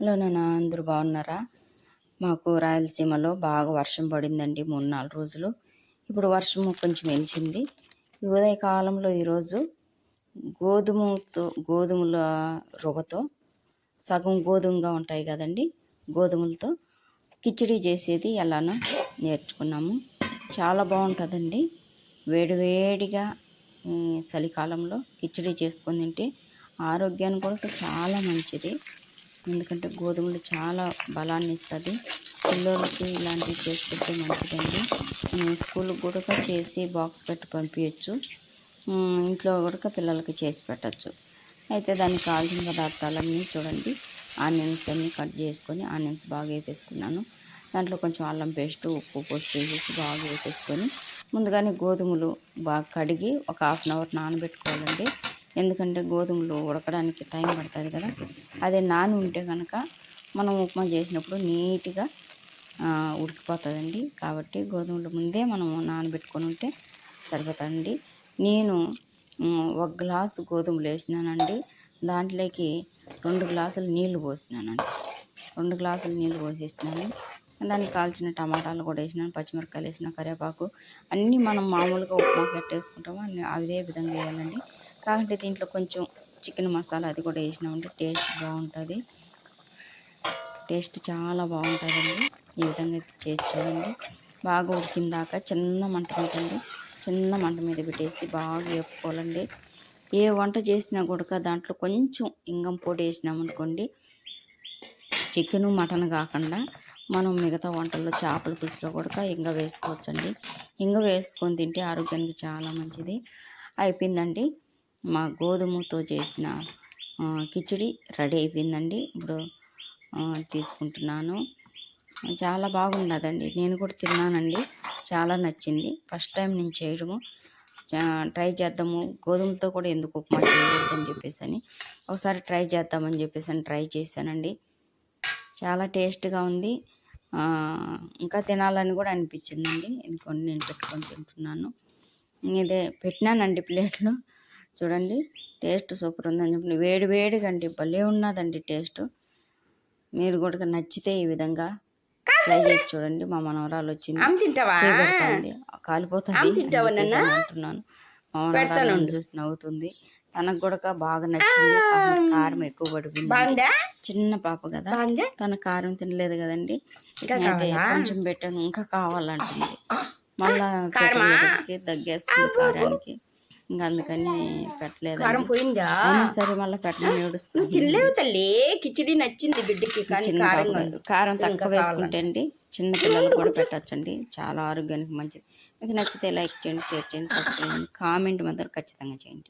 Hello నాన్న అందరూ బాగున్నారా? మాకు రాయలసీమలో బాగా వర్షం పడిందండి మూడు నాలుగు రోజులు. ఇప్పుడు వర్షం కొంచెం వెలిచింది. ఉదయకాలంలో ఈరోజు గోధుమతో గోధుమల రవ్వతో సగం గోధుమగా ఉంటాయి కదండి గోధుమలతో కిచిడి చేసేది ఎలానో నేర్చుకున్నాము. చాలా బాగుంటుందండి. వేడివేడిగా చలికాలంలో కిచిడి చేసుకొని తింటే ఆరోగ్యానికి కూడా చాలా మంచిది. ఎందుకంటే గోధుమలు చాలా బలాన్ని ఇస్తుంది పిల్లలకి ఇలాంటివి చేసి పెడితే మంచిదండి. స్కూల్కి కూడా చేసి బాక్స్ కట్టి పంపించచ్చు ఇంట్లో కూడా పిల్లలకి చేసి పెట్టచ్చు. అయితే దానికి కావాల్సిన పదార్థాలన్నీ చూడండి. ఆనియన్స్ అన్నీ కట్ చేసుకొని ఆనియన్స్ బాగా వేపేసుకున్నాను. దాంట్లో కొంచెం అల్లం పేస్ట్ ఉప్పు పోస్ట్ వేసేసి బాగా వేపేసుకొని ముందుగానే గోధుమలు బాగా కడిగి ఒక హాఫ్ అన్ అవర్ నానబెట్టుకోవాలండి. ఎందుకంటే గోధుమలు ఉడకడానికి టైం పడుతుంది కదా. అదే నాని ఉంటే కనుక మనం ఉప్మా చేసినప్పుడు నీట్గా ఉడికిపోతుందండి. కాబట్టి గోధుమలు ముందే మనం నానబెట్టుకొని ఉంటే సరిపోతుందండి. నేను ఒక గ్లాసు గోధుమలు వేసినానండి. దాంట్లోకి రెండు గ్లాసులు నీళ్ళు పోసినానండి. రెండు గ్లాసులు నీళ్ళు పోసేసినాను. దానికి కాల్చిన టమాటాలు కూడా వేసినాను పచ్చిమిరపకాయలు వేసిన కరివేపాకు అన్నీ మనం మామూలుగా ఉప్మా కట్టేసుకుంటాము అదే విధంగా వేయాలండి. కాకుంటే దీంట్లో కొంచెం చికెన్ మసాలా అది కూడా వేసినామంటే టేస్ట్ బాగుంటుంది. టేస్ట్ చాలా బాగుంటుందండి. ఈ విధంగా చేసి చూడండి. బాగా ఉడికిన దాకా చిన్న మంట పెట్టండి చిన్న మంట మీద పెట్టేసి బాగా వేపుకోవాలండి. ఏ వంట చేసినా కూడా దాంట్లో కొంచెం ఇంగం పొడి వేసినామనుకోండి చికెన్ మటన్ కాకుండా మనం మిగతా వంటల్లో చేపల పులుసులో కూడా ఇంగ వేసుకోవచ్చండి. ఇంగ వేసుకొని తింటే ఆరోగ్యానికి చాలా మంచిది. అయిపోయిందండి. మా గోధుమతో చేసిన కిచిడి రెడీ అయిపోయిందండి. ఇప్పుడు తీసుకుంటున్నాను. చాలా బాగున్నదండి. నేను కూడా తిన్నానండి. చాలా నచ్చింది. ఫస్ట్ టైం నేను చేయడము. ట్రై చేద్దాము. గోధుమలతో కూడా ఎందుకు ఉప్మా చేయకూడదు అని చెప్పేసి అని ఒకసారి ట్రై చేద్దామని చెప్పేసి అని ట్రై చేశానండి. చాలా టేస్ట్గా ఉంది. ఇంకా తినాలని కూడా అనిపించిందండి. ఎందుకంటే నేను పెట్టుకొని తింటున్నాను. ఇదే పెట్టినానండి ప్లేట్లో. చూడండి టేస్ట్ సూపర్ ఉందని చెప్పి వేడి వేడిగా అండి భలే ఉన్నదండి టేస్ట్. మీరు కూడా నచ్చితే ఈ విధంగా ట్రై చేసి చూడండి మా మనవరాలు వచ్చింది. కాలిపోతుంది అంటున్నాను. మా మనవరాలు చూసి నవ్వుతుంది. తనకు కూడా బాగా నచ్చింది. కారం ఎక్కువ పడిపోయింది. చిన్న పాప కదా. తన కారం తినలేదు కదండి. అయితే? కొంచెం పెట్టాను. ఇంకా కావాలంటుంది. మళ్ళా దగ్గేస్తుంది కారానికి. ఇంకా అందుకని పెట్టలేదు కారం పోయిందా? సరే మళ్ళీ పెట్టమని ఏడుస్తుంది తినలేవు తల్లి. కిచిడి నచ్చింది బిడ్డకి కారం. కారం తక్కువ వేసుకుంటే అండి చిన్న పిల్లలకు కూడా పెట్టచ్చండి. చాలా ఆరోగ్యానికి మంచిది. మీకు నచ్చితే లైక్ చేయండి షేర్ చేయండి సబ్స్క్రైబ్ చేయండి. కామెంట్ మాత్రం ఖచ్చితంగా చేయండి.